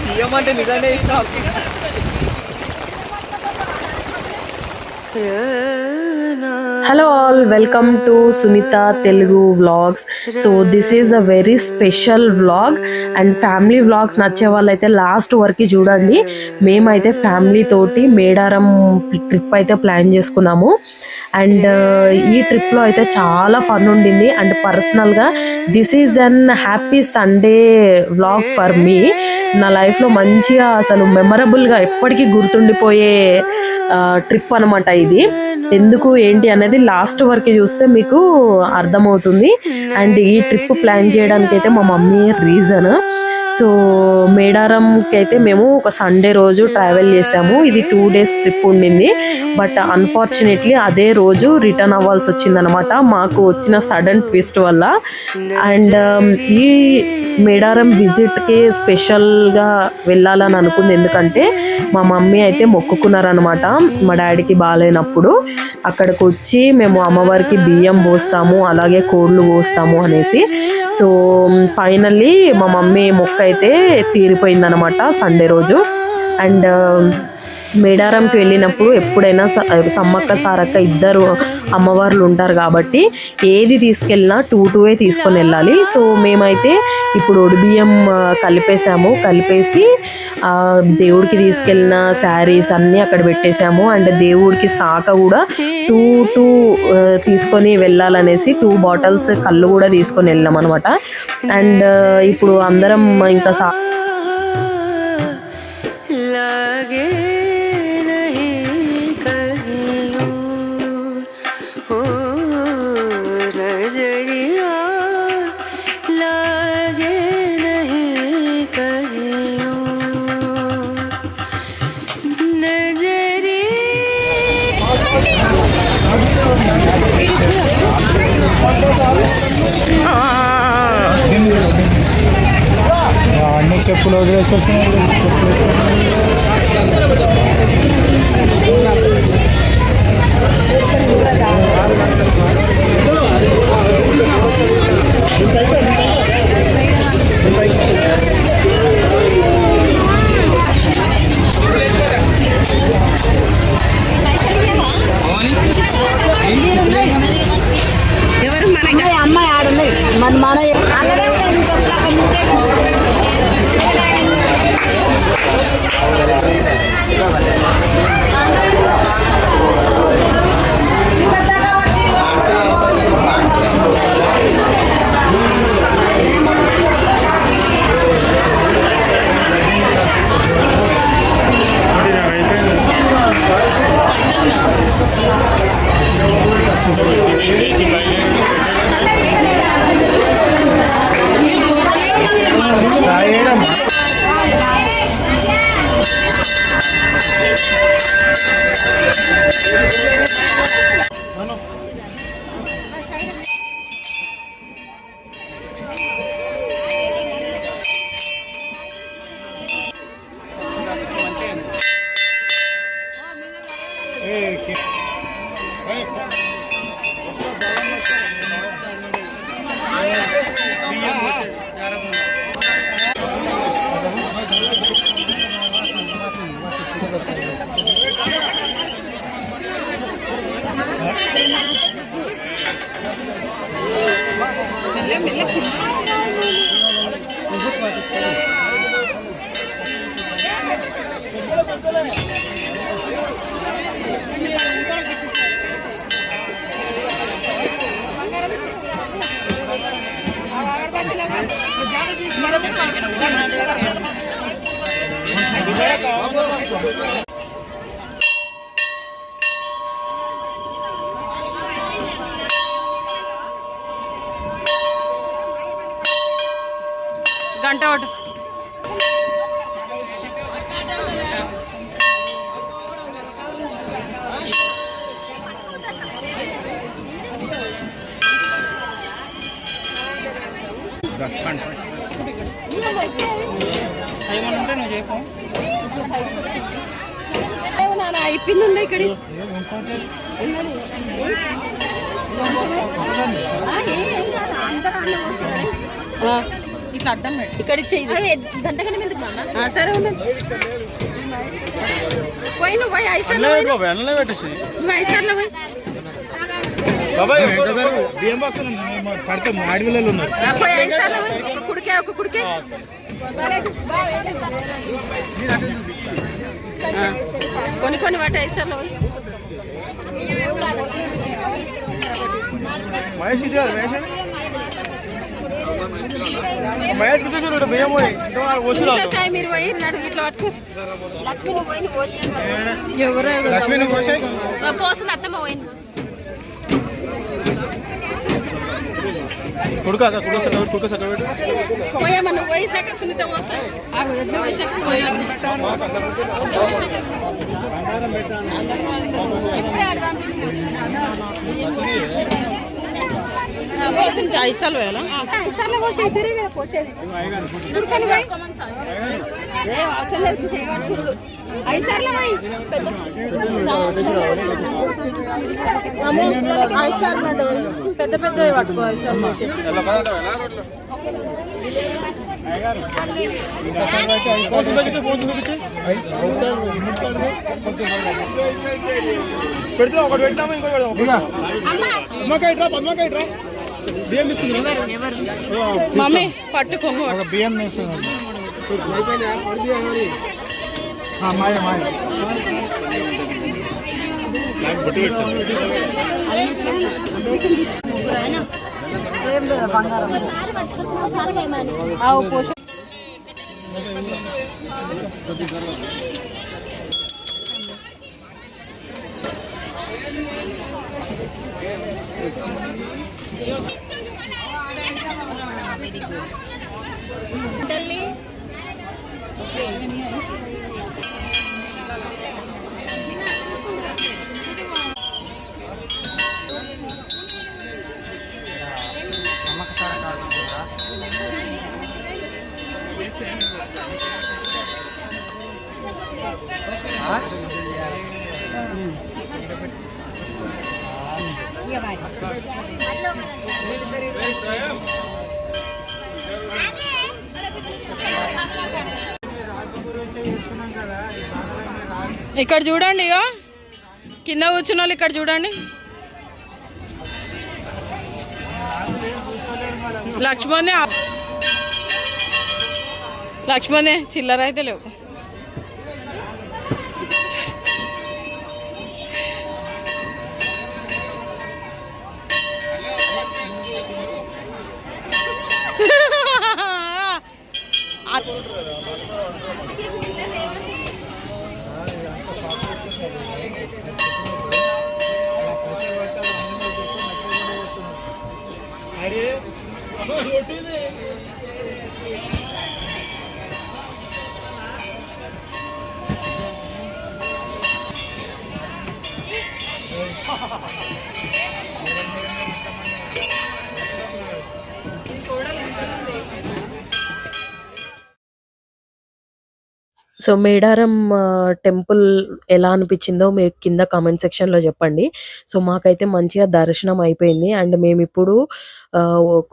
తీయమంటే నిజంగా ఇష్టం hello all welcome to Sunitha Telugu vlogs so this is a very special vlog and family vlogs నచ్చే వాళ్ళైతే last వరకు చూడండి. మేమైతే ఫ్యామిలీ తోటి మేడారం ట్రిప్ అయితే ప్లాన్ చేసుకున్నాము. అండ్ uh, ఈ ట్రిప్లో అయితే చాలా ఫన్ ఉండింది. అండ్ పర్సనల్గా this is an happy Sunday vlog for me నా లైఫ్లో మంచిగా అసలు మెమరబుల్గా ఎప్పటికీ గుర్తుండిపోయే uh, ట్రిప్ అనమాట ఇది. ఎందుకు ఏంటి అనేది లాస్ట్ వరకు చూస్తే మీకు అర్థమవుతుంది. అండ్ ఈ ట్రిప్ ప్లాన్ చేయడానికి అయితే మా మమ్మీ రీజన్. సో మేడారంకి అయితే మేము ఒక సండే రోజు ట్రావెల్ చేసాము ఇది టూ డేస్ ట్రిప్ ఉండింది. బట్ అన్ఫార్చునేట్లీ అదే రోజు రిటర్న్ అవ్వాల్సి వచ్చిందనమాట మాకు వచ్చిన సడన్ ట్విస్ట్ వల్ల. అండ్ um, ఈ మేడారం విజిట్కి స్పెషల్గా వెళ్ళాలని అనుకుంది. ఎందుకంటే మా మమ్మీ అయితే మొక్కుకున్నారనమాట మా డాడీకి బాగాలేనప్పుడు. అక్కడికి వచ్చి మేము అమ్మవారికి బియ్యం పోస్తాము అలాగే కోళ్ళు పోస్తాము అనేసి. సో ఫైనల్లీ మా మమ్మీ మొక్క అయితే తీరిపోయిందనమాట సండే రోజు. అండ్ మేడారంకి వెళ్ళినప్పుడు ఎప్పుడైనా స- సమ్మక్క సారక్క ఇద్దరు అమ్మవార్లు ఉంటారు కాబట్టి ఏది తీసుకెళ్ళినా టూ టూవే తీసుకొని వెళ్ళాలి. సో మేమైతే ఇప్పుడు ఒడిబియ్యం కలిపేసాము కలిపేసి దేవుడికి తీసుకెళ్ళిన శారీస్ అన్నీ అక్కడ పెట్టేశాము. అండ్ దేవుడికి సాక కూడా టూ టూ తీసుకొని వెళ్ళాలనేసి టూ బాటిల్స్ కళ్ళు కూడా తీసుకొని వెళ్ళాం అనమాట అండ్ ఇప్పుడు అందరం ఇంకా సా అన్ని చెప్పులు వదిలేసేస్తున్నాయి గంట ఒకటి అయిపోయింది ఇక్కడ ఇట్లా అడ్డం ఇక్కడ ఇచ్చేది గంట గంట ఎందుకు మామ ఆ, సరే ఉన్నది పోయి నువ్వు పోయి ఐసర్లో పోయి ఐసర్లో పోయి. బియ్యం బస్సులు పడితే మాడివిల్లలు ఉన్నారు. కుడికే ఒక కుడికే. కొన్ని కొన్ని వాటి ఐసర్లో మహేష్ మహేష్? బియ్యం పోయి. మీరు పోయి ఇట్లా పట్టుకో. లక్ష్మి పోయి ఎవరో లక్ష్మీని పోసాయి? పోస్తుంది అత్తమ్మ పోయింది కొడుకు అక్కడ కొడుకు సక్కడ కొడుకు సక్కడ నువ్వు? సునీత పోసా పోసింది ఐసాలు వేయాలా ఐసార్లో పోసేది తిరిగి కదా పోసేది. ఉడకని పోయి? ఏ అవసరం లేదు చేయగలుగుతుంది ఐసార్లో పోయి. పెద్ద పెద్ద పట్టుకో ఐసాలు పెడితే ఒకటి పెట్టినాము? ఇంకో పద్మకాయ ఇట్రా పద్మకాయ ఇట్రా. బియ్యం తీసుకుందిరా మమ్మీ పట్టుకోము ఒక బియ్యం వేస్తుంది మాయ. మాయ ఇక్కడ చూడండి ఇగో. కింద కూర్చున్న వాళ్ళు ఇక్కడ చూడండి. లక్ష్మణే లక్ష్మణే చిల్లర అయితే లేవు. సో మేడారం టెంపుల్ ఎలా అనిపించిందో మీరు కింద కామెంట్ సెక్షన్లో చెప్పండి. సో మాకైతే మంచిగా దర్శనం అయిపోయింది. అండ్ మేము ఇప్పుడు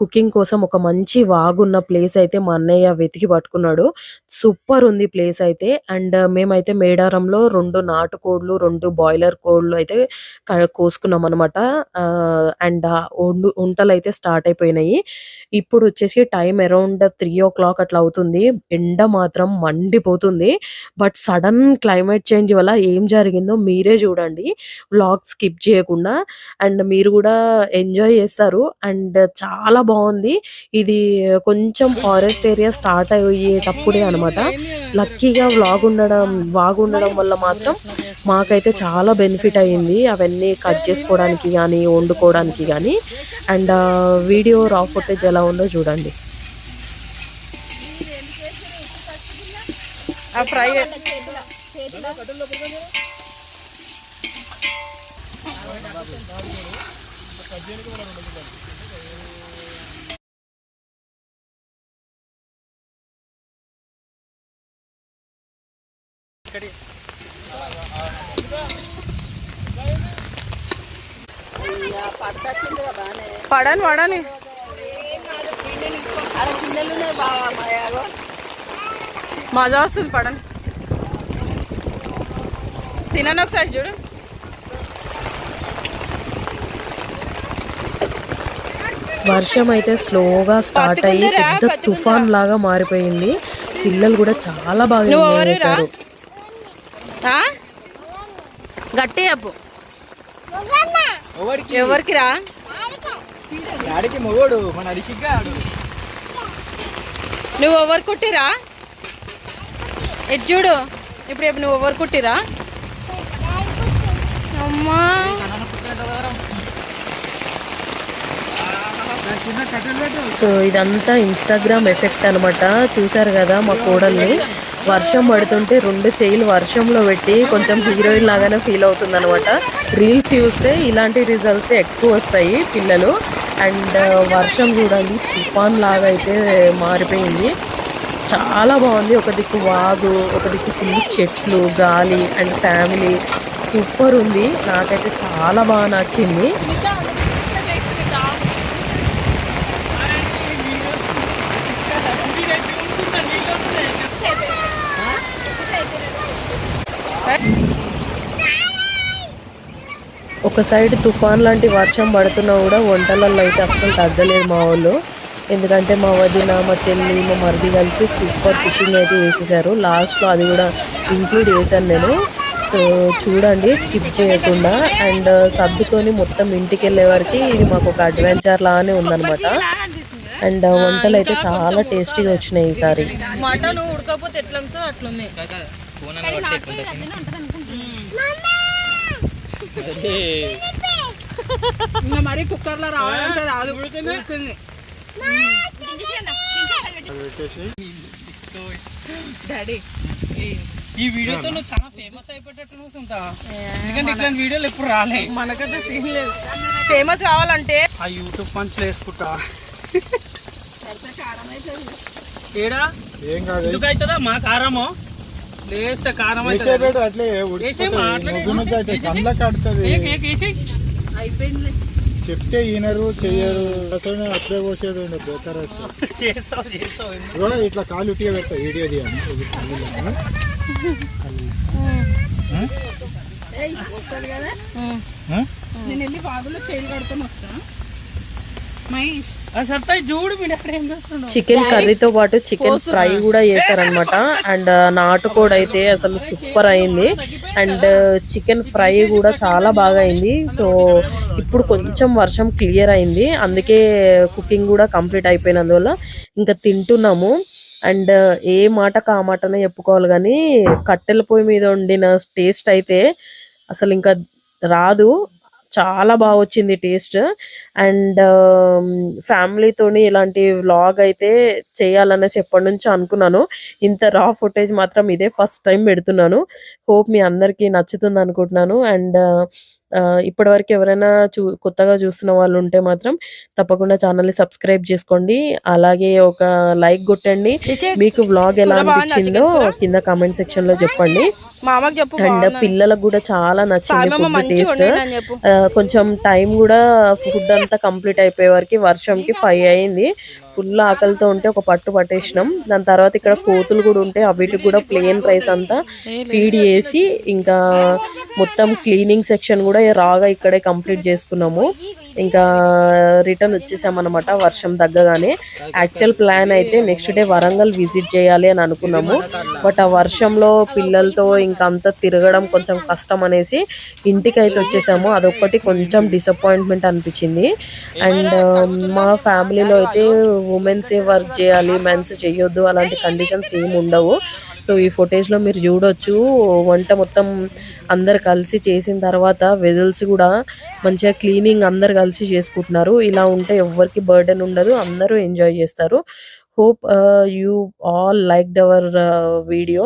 కుకింగ్ కోసం ఒక మంచి వాగున్న ప్లేస్ అయితే మా అన్నయ్య వెతికి పట్టుకున్నాడు. సూపర్ ఉంది ప్లేస్ అయితే. అండ్ మేమైతే మేడారంలో రెండు నాటుకోళ్ళు రెండు బాయిలర్ కోళ్ళు అయితే కోసుకున్నాం అనమాట అండ్ వంటలు అయితే స్టార్ట్ అయిపోయినాయి. ఇప్పుడు వచ్చేసి time around three o'clock అట్లా అవుతుంది. ఎండ మాత్రం మండిపోతుంది. బట్ సడన్ క్లైమేట్ చేంజ్ వల్ల ఏం జరిగిందో మీరే చూడండి. వ్లాగ్ స్కిప్ చేయకుండా అండ్ మీరు కూడా ఎంజాయ్ చేస్తారు. అండ్ చాలా బాగుంది. ఇది కొంచెం ఫారెస్ట్ ఏరియా స్టార్ట్ అయ్యేటప్పుడే అనమాట లక్కీగా వ్లాగ్ ఉండడం బాగుండడం వల్ల మాత్రం మాకైతే చాలా బెనిఫిట్ అయ్యింది. అవన్నీ కట్ చేసుకోవడానికి కానీ వండుకోవడానికి కానీ అండ్ వీడియో రా ఫుటేజ్ ఎలా ఉందో చూడండి. ఆ ఫ్రై పడని పడని మాయాగో మజా వస్తుంది పడని. తినను ఒకసారి చూడు. వర్షం అయితే స్లోగా స్టార్ట్ అయ్యి పెద్ద తుఫాన్ లాగా మారిపోయింది. పిల్లలు కూడా చాలా బాగా ఎంజాయ్? చేశారు? గట్టి చెప్పు. ఎవరికి? ఎవరికి రా? డాడీకి మొగోడు మన రిషిక్ గాడు నువ్వు ఎవరు కుట్టిరా? ఇటు చూడు. ఇప్పుడు నువ్వు ఎవరు కుట్టిరా? అమ్మా. సో ఇదంతా ఇన్స్టాగ్రామ్ ఎఫెక్ట్ అనమాట చూసారు కదా మా కోడల్ని. వర్షం పడుతుంటే రెండు చేయిలు వర్షంలో పెట్టి కొంచెం హీరోయిన్ లాగానే ఫీల్ అవుతుంది అనమాట రీల్స్ చూస్తే ఇలాంటి రిజల్ట్స్ ఎక్కువ వస్తాయి పిల్లలు. అండ్ వర్షం చూడండి తుఫాన్ లాగా అయితే మారిపోయింది. చాలా బాగుంది. ఒక దిక్కు వాగు ఒక దిక్కు ఫుల్ చెట్లు గాలి అండ్ ఫ్యామిలీ సూపర్ ఉంది. నాకైతే చాలా బాగా నచ్చింది. ఒక సైడ్ తుఫాన్ లాంటి వర్షం పడుతున్నా కూడా వంటలలో అయితే అస్సలు తగ్గలేదు మా వాళ్ళు. ఎందుకంటే మా వదిన మా చెల్లి మా మరిది కలిసి సూపర్ కుకింగ్ అయితే చేసేసారు. లాస్ట్లో అది కూడా ఇంక్లూడ్ చేశాను నేను. సో చూడండి స్కిప్ చేయకుండా. అండ్ సర్దుకొని మొత్తం ఇంటికి వెళ్ళే వరకు ఇది మాకు ఒక అడ్వెంచర్ లానే ఉందన్నమాట. అండ్ వంటలు అయితే చాలా టేస్టీగా వచ్చినాయి ఈసారి. మటన్ ఉడకపోతే ఎట్లా అట్లుంది. ఇంకా మరి కుక్కర్లో రావాలంటే రాదు. ఉడుకుతుంది. డాడీ ఈ వీడియోతో నువ్వు చాలా ఫేమస్ అయిపోయేటట్టు నువ్వు ఎందుకంటే ఇట్లాంటి వీడియోలు ఎప్పుడు రాలే. మనకైతే సీన్ లేదు. ఫేమస్ కావాలంటే ఆ యూట్యూబ్ పంచులు వేసుకుంటా. ఏడా? ఏం కాదు. ఎందుకు అవుతుందా? మా కారమో? లేస్తే కారం అట్లే కడుతుంది. చెప్తే ఈనరు చెయ్యరు. అతను అట్లే పోసేది ఉండే బెటర్ ఇట్లా కాలు ఉట్టిగా పెడతా వీడియో? నేను వెళ్ళి బాగులో చేయలు కడుకొని వస్తా. చికెన్ కర్రీతో పాటు చికెన్ ఫ్రై కూడా చేశారనమాట అండ్ నాటుకోడి అయితే అసలు సూపర్ అయింది. అండ్ చికెన్ ఫ్రై కూడా చాలా బాగా అయింది. సో ఇప్పుడు కొంచెం వర్షం క్లియర్ అయింది. అందుకే కుకింగ్ కూడా కంప్లీట్ అయిపోయినందువల్ల ఇంకా తింటున్నాము. అండ్ ఏ మాటకు ఆ మాటనే చెప్పుకోవాలి కానీ కట్టెల పొయ్యి మీద వండిన టేస్ట్ అయితే అసలు ఇంకా రాదు. చాలా బాగా వచ్చింది టేస్ట్. అండ్ ఫ్యామిలీతోని ఇలాంటి వ్లాగ్ అయితే చేయాలనేసి ఎప్పటి నుంచి అనుకున్నాను. ఇంత రా ఫుటేజ్ మాత్రం ఇదే ఫస్ట్ టైం పెడుతున్నాను. హోప్ మీ అందరికీ నచ్చుతుంది అనుకుంటున్నాను. అండ్ ఇప్పటి వరకు ఎవరైనా చూ కొత్తగా చూస్తున్న వాళ్ళు ఉంటే మాత్రం తప్పకుండా ఛానల్ని సబ్స్క్రైబ్ చేసుకోండి. అలాగే ఒక లైక్ కొట్టండి. మీకు వ్లాగ్ ఎలా అనిపించిందో కింద కామెంట్ సెక్షన్లో చెప్పండి అండ్ పిల్లలకు కూడా చాలా నచ్చింది ఫుడ్ టేస్ట్. కొంచెం టైం కూడా ఫుడ్ అంతా కంప్లీట్ అయిపోయే వరకు వర్షంకి ఫైవ్ అయింది. ఫుల్ ఆకలితో ఉంటే ఒక పట్టు పట్టేసినాం. దాని తర్వాత ఇక్కడ కోతులు కూడా ఉంటే వీటికి కూడా ప్లేన్ రైస్ అంతా ఫీడ్ చేసి ఇంకా మొత్తం క్లీనింగ్ సెక్షన్ కూడా రాగా ఇక్కడే కంప్లీట్ చేసుకున్నాము. ఇంకా రిటర్న్ వచ్చేసామన్నమాట. వర్షం తగ్గగానే. యాక్చువల్ ప్లాన్ అయితే నెక్స్ట్ డే వరంగల్ విజిట్ చేయాలి అని అనుకున్నాము. బట్ ఆ వర్షంలో పిల్లలతో ఇంకా అంతా తిరగడం కొంచెం కష్టం అనేసి ఇంటికి అయితే వచ్చేసాము. అదొక్కటి కొంచెం డిసప్పాయింట్మెంట్ అనిపించింది. అండ్ um, మా ఫ్యామిలీలో అయితే ఉమెన్సే వర్క్ చేయాలి మెన్స్ చేయొద్దు అలాంటి కండిషన్స్ ఏమి ఉండవు. సో ఈ footage లో మీరు చూడొచ్చు. వంట మొత్తం అందరు కలిసి చేసిన తర్వాత వెజల్స్ కూడా మంచిగా క్లీనింగ్ అందరు కలిసి చేసుకుంటున్నారు. ఇలా ఉంటే ఎవరికి బర్డెన్ ఉండదు. అందరూ ఎంజాయ్ చేస్తారు. Hope you all like our video